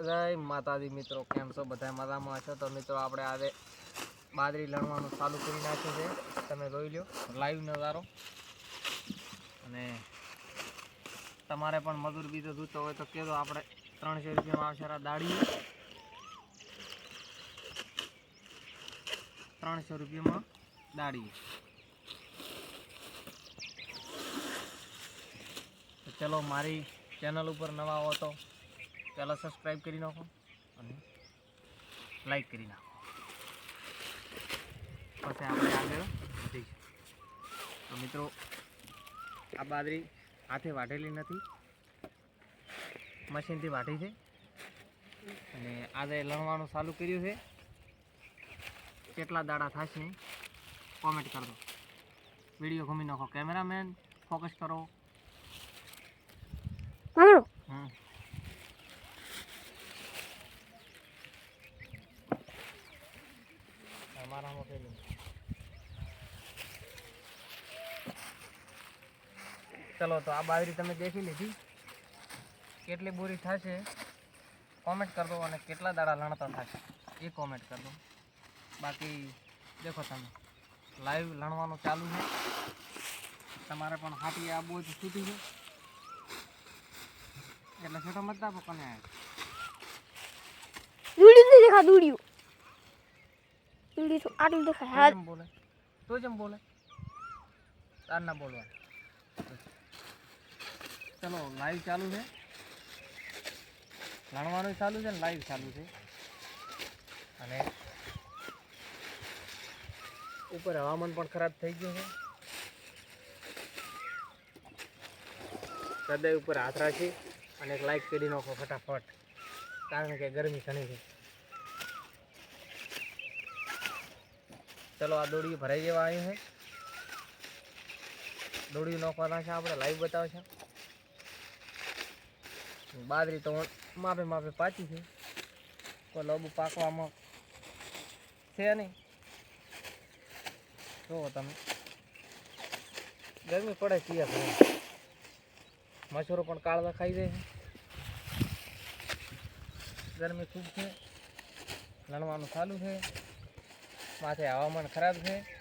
જય માતાજી મિત્રો, કેમ છો? બધા મજામાં છો તો મિત્રો, આપણે આજે બાદરી લણવાનું ચાલુ કરી નાખ્યું છે. તમે જોઈ લો લાઈવ નજારો. અને તમારે પણ મજૂર બીજો જોતો હોય તો કહેજો, આપણે ત્રણસો રૂપિયામાં આવશે દાડી ત્રણસો રૂપિયામાં દાડી ચલો, મારી ચેનલ ઉપર નવા હો તો પહેલાં સબસ્ક્રાઈબ કરી નાખો અને લાઈક કરી નાખો. પછી આપણે આગળ જઈશું. તો મિત્રો, આ બાદરી હાથે વાટેલી નથી. મશીનથી વાટી છે. અને આજે લણવાનું ચાલુ કર્યું છે. કેટલા દાડા થશે કોમેન્ટ કરજો વીડિયો ઘૂમી નાખો. કેમેરામેન ફોકસ કરો. ચલો તો આ બાજરી તમે દેખી લીધી. કેટલી બોરી થશે? કોમેન્ટ કરી દો અને કેટલા દાડા લણતા થશે? એ કોમેન્ટ કરી દો. બાકી દેખો તમે લાઈવ લણવાનું ચાલુ છે. તમારે પણ હાથી આ બોજ છૂટી છે એટલે છોટો મત આપો કોને દૂડી નહીં દેખા દૂડિયું. દૂડી તો આટલું દેખાય. તું બોલે. તું જેમ બોલે. તાર ના બોલવા ચલો લાઈવ ચાલુ છે. લણવાનું ચાલુ છે ને લાઈવ ચાલુ છે. અને ઉપર હવામાન પણ ખરાબ થઈ ગયું છે. હૃદય ઉપર હાથ રાખી અને એક લાઈક કરી નાખો ફટાફટ. કારણ કે ગરમી ઘણી છે. ચલો, આ દોડી ભરાઈ જવા આવ્યું છે. દોડી નાખવાના છે આપણે લાઈવ બતાવે બાજરી તો માપે માપે પાછી છે. કોઈ લોબુ પાકવામાં છે નહીં. જુઓ તમે. ગરમી પડે છીએ ઘરે મચ્છરો પણ કાળવા ખાઈ જાય છે. ગરમી ખૂબ છે. લણવાનું ચાલુ છે. માથે હવામાન ખરાબ છે.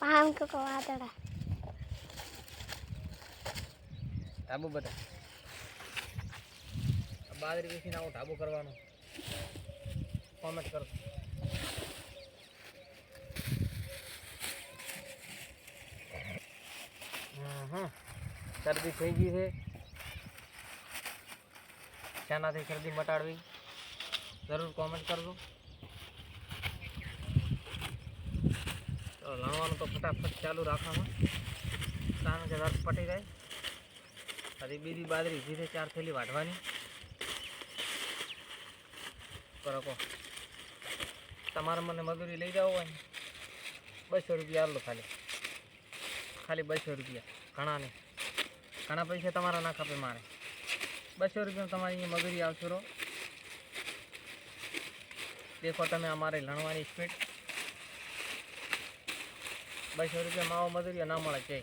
વાદળા. ઢાબુ બધા બાદરી વેચીને આવું ઢાબુ કરવાનું. કોમેન્ટ કરો. શરદી થઈ ગઈ છે. શાનાથી શરદી મટાડવી. જરૂર કોમેન્ટ કરજો. તો લણવાનું તો ફટાફટ ચાલુ રાખવાનું. કારણ કે રસ પટી જાય. હજી બીજી બાજરી છે, ચાર થેલી વાઢવાની. કરો કહો. તમારે મને મજૂરી લઈ જાવ હોય બસો રૂપિયા આલો ખાલી. ખાલી બસો રૂપિયા, ઘણા નહીં. ઘણા પૈસા તમારા ના ખપે મારે. બસો રૂપિયા તમારી અહીંયા મજૂરી આવશો રો દેખો તમે અમારે લણવાની સ્પીડ બસો રૂપિયા માવો મજૂરી ના મળે છે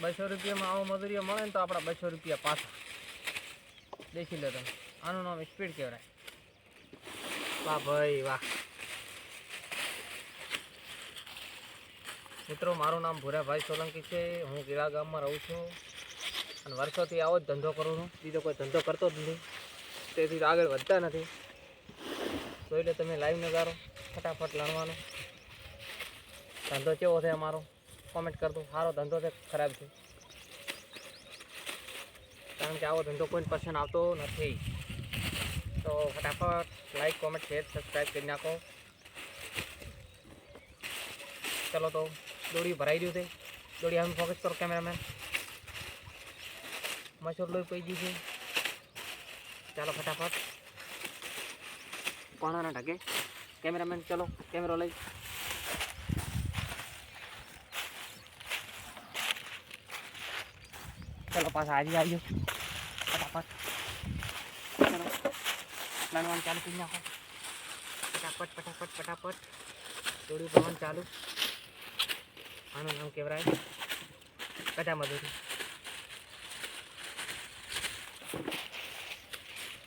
બસો રૂપિયામાં આવો મજૂરીઓ મળે ને તો આપણા બસો રૂપિયા પાછા. દેખી લો તમે. આનું નામ સ્પીડ કહેવાય. વાહ ભાઈ વાહ. મિત્રો, મારું નામ ભૂરાભાઈ સોલંકી છે. હું ગીરા ગામમાં રહું છું. અને વર્ષોથી આવો જ ધંધો કરું છું. બીજો કોઈ ધંધો કરતો જ નથી. તેથી આગળ વધતા નથી. જોઈ લો તમે લાઈવ નગારો. ફટાફટ લણવાનો. ધંધો કેવો છે અમારો? કોમેન્ટ કરતો સારો ધંધો છે ખરાબ છે કારણ કે આવો ધંધો કોઈ પસંદ આવતો નથી તો ફટાફટ લાઈક કોમેન્ટ શેર સબસ્ક્રાઈબ કરી નાખો ચલો તો દોડી ભરાઈ રહ્યું છે દોડી હવે ફોકસ કરો કેમેરામેન મસૂર લોહી પી ગયું છે ચાલો ફટાફટ પાણાના ઢકે કેમેરામેન ચલો કેમેરો લઈ ચલો પાછા આવી આવજો ફટાફટ લણવાનું ચાલુ કરી નાખો ફટાફટ ફટાફટ ફટાફટ થોડું પવન ચાલુ આનું નામ કેવરાય કટા મધુરી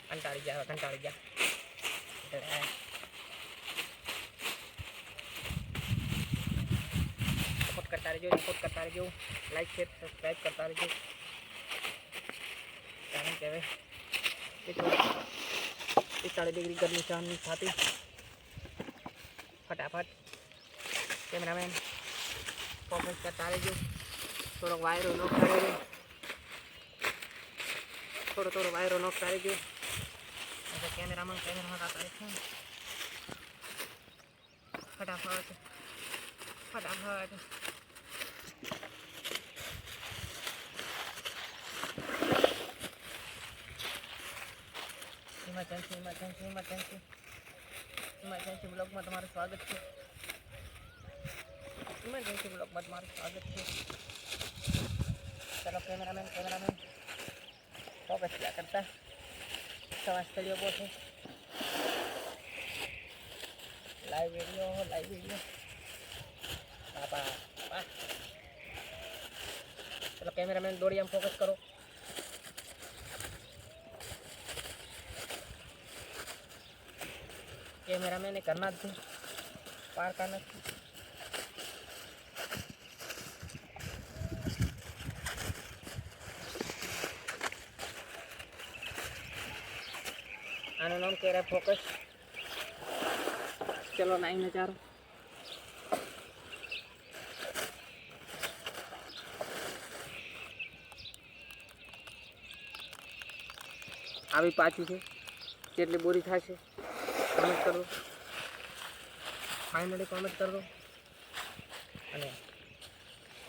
કંટાળી ગયા કંટાળી ગયા સપોર્ટ કરતા રહેજો સપોર્ટ કરતા રહેજો લાઈક શેર સબસ્ક્રાઈબ કરતા રહેજો કારણ કે હવે પિસ્તાળીસ ડિગ્રી ગરમી સહન થતી ફટાફટ કેમેરામેન ફોકસ કરતા રહેજો. થોડોક વાયરો નોખતા રહેજો થોડો થોડો વાયરો નોખતા કરી એટલે કેમેરામાં કેમેરામાં કાપતા રહેજો ફટાફટ ફટાફટ. ઇમરજન્સી ઇમરજન્સી ઇમરજન્સી ઇમરજન્સી બ્લોગમાં તમારું સ્વાગત છે. ઇમરજન્સી બ્લોગમાં તમારું સ્વાગત છે. ચલો કેમેરામેન કેમેરામેન ફોકસ ક્યાં કરતા. સવા સ્થળીઓ બહુ છે. લાઈવ વીડિયો લાઈવ વીડિયો બાપા ચલો કેમેરામેન દોડી આમ ફોકસ કરો. કેમેરામેન કરના જ પારકા નથી. આનું નામ કેરા ફોકસ. ચલો નાઈન હજારો આવી પાછી છે. કેટલી બોરી થશે. કોમેન્ટ કરો. ફાઇનલી કોમેન્ટ કરો. અને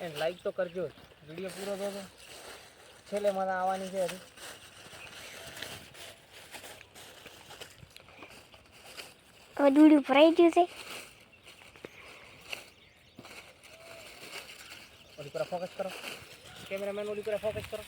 એને લાઈક તો કરજો જ. વીડિયો પૂરો થયો છેલ્લે મને આવવાની છે હજી. હવે દૂડી ભરાઈ ગયું છે. ઓલી પર ફોકસ કરો. કેમેરામેન ઓલી પર ફોકસ કરો.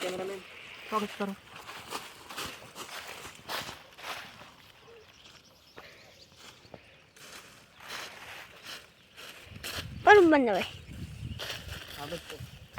કેમેરામેન ફોકસ કરો પણ બંધ હવે હા બસ